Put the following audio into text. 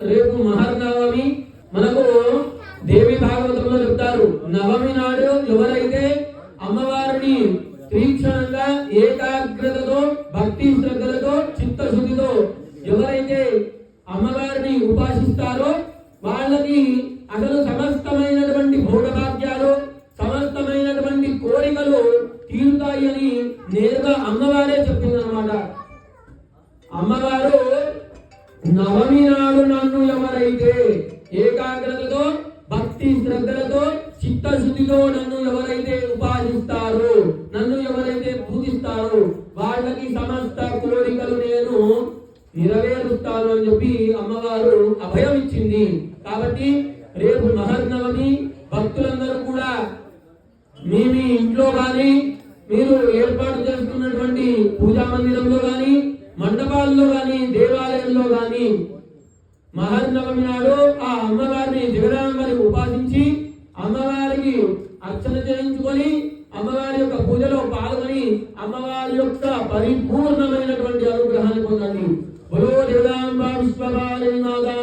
రేపు మహర్నవమి మనకు దేవి భాగవతంలో చెప్తారు నవమి నాడు ఎవరైతే అమ్మవారిని తీక్షణంగా ఏకాగ్రతతో భక్తి శ్రద్ధలతో చిత్తశుద్ధితో ఎవరైతే అమ్మవారిని ఉపాసిస్తారో వాళ్ళకి అసలు సమస్తమైనటువంటి భోగభాగ్యాలు సమస్తమైనటువంటి కోరికలు తీరుతాయి అని నేరుగా అమ్మవారే చెప్పిందన్నమాట. అమ్మగారు నవమి నాడు నన్ను ఎవరైతే ఏకాగ్రతతో భక్తి శ్రద్ధలతో చిత్తశుద్ధితో నన్ను ఎవరైతే ఉపాసిస్తారు నన్ను ఎవరైతే పూజిస్తారు వాళ్ళకి సమస్త కోరికలు నేను నెరవేరుస్తాను అని చెప్పి అమ్మవారు అభయం ఇచ్చింది. కాబట్టి రేపు మహర్నవమి భక్తులందరూ కూడా మీ మీ ఇంట్లో కానీ మీరు ఏర్పాటు చేస్తున్నటువంటి పూజా మందిరంలో కానీ మండపాల్లో కానీ దేవాలయంలో కానీ మహర్నవమి నాడు ఆ అమ్మవారిని జగదాంబని ఉపాసించి అమ్మవారికి అర్చన చేయించుకొని అమ్మవారి యొక్క పూజలో పాల్గొని అమ్మవారి యొక్క పరిపూర్ణమైనటువంటి అనుగ్రహాన్ని పొందండి. బలో దేవదాంబ విశ్వభాలి మాతా